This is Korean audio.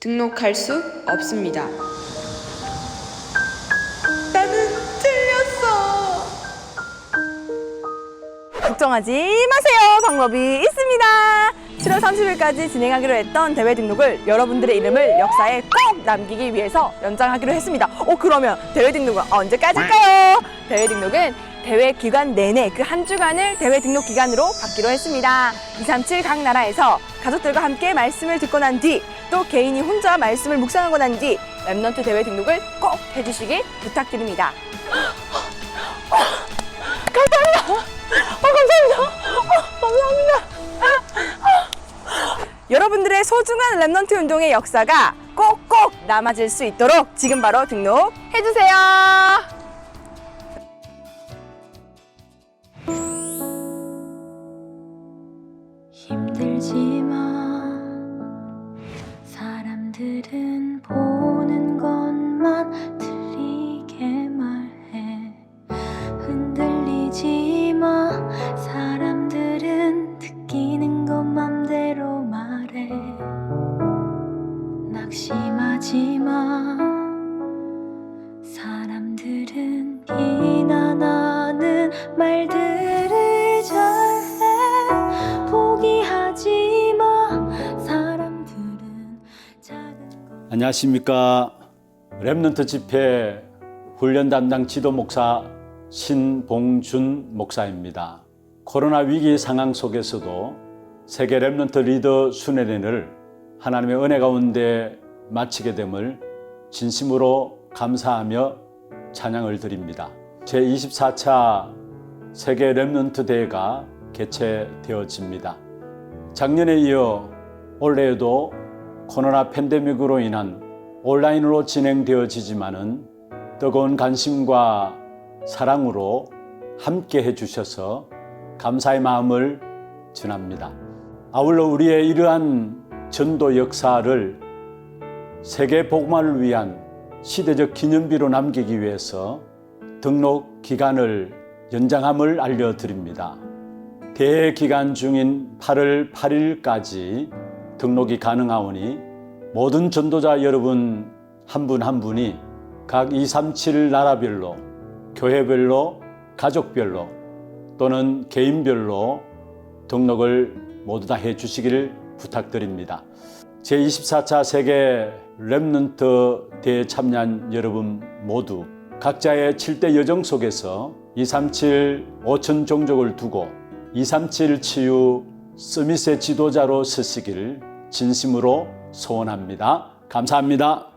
등록할 수 없습니다. 나는 틀렸어. 걱정하지 마세요. 방법이 있습니다. 7월 30일까지 진행하기로 했던 대회 등록을 여러분들의 이름을 역사에 꼭 남기기 위해서 연장하기로 했습니다. 어, 그러면 대회 등록은 언제까지일까요? 대회 등록은 대회 기간 내내 그 한 주간을 대회 등록 기간으로 받기로 했습니다. 237 각 나라에서 가족들과 함께 말씀을 듣고 난 뒤 또 개인이 혼자 말씀을 묵상하고 난뒤 랩넌트 대회 등록을 꼭 해주시길 부탁드립니다. 어, 감사합니다. 어, 감사합니다. 어, 감사합니다. 여러분들의 소중한 랩넌트 운동의 역사가 꼭꼭 남아질 수 있도록 지금 바로 등록해주세요. 사람들은 보 안녕하십니까. 랩런트 집회 훈련 담당 지도 목사 신봉준 목사입니다. 코로나 위기 상황 속에서도 세계 랩런트 리더 순회련을 하나님의 은혜 가운데 마치게 됨을 진심으로 감사하며 찬양을 드립니다. 제24차 세계 랩런트 대회가 개최되어집니다. 작년에 이어 올해에도 코로나 팬데믹으로 인한 온라인으로 진행되어지지만은 뜨거운 관심과 사랑으로 함께 해주셔서 감사의 마음을 전합니다. 아울러 우리의 이러한 전도 역사를 세계 복음화를 위한 시대적 기념비로 남기기 위해서 등록 기간을 연장함을 알려드립니다. 대회 기간 중인 8월 8일까지 등록이 가능하오니 모든 전도자 여러분 한분한 분이 각 237 나라별로 교회별로 가족별로 또는 개인별로 등록을 모두 다 해 주시기를 부탁드립니다. 제24차 세계 랩넌트 대회 참여한 여러분 모두 각자의 7대 여정 속에서 237 5천 종족을 두고 237 치유 서밋의 지도자로 서시기를 진심으로 소원합니다. 감사합니다.